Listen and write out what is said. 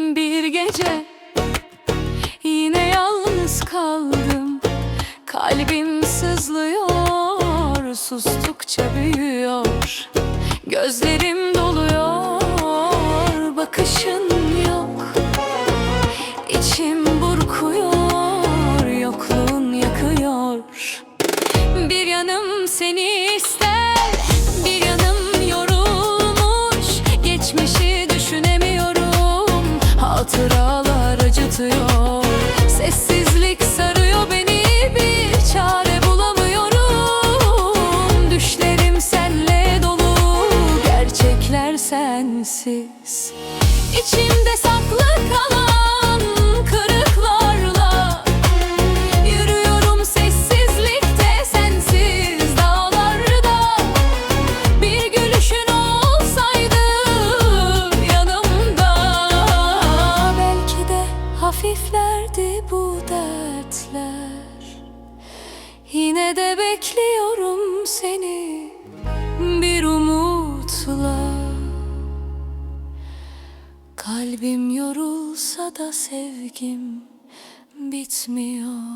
Bir gece yine yalnız kaldım. Kalbim sızlıyor sustukça büyüyor. Gözlerim doluyor bakışın yok. İçim burkuyor yokluğun yakıyor. Bir yanım seni ister, hatıralar acıtıyor. Sessizlik sarıyor beni, bir çare bulamıyorum. Düşlerim senle dolu, gerçekler sensiz. İçimde saklı kalan hafiflerdi bu dertler. Yine de bekliyorum seni bir umutla. Kalbim yorulsa da sevgim bitmiyor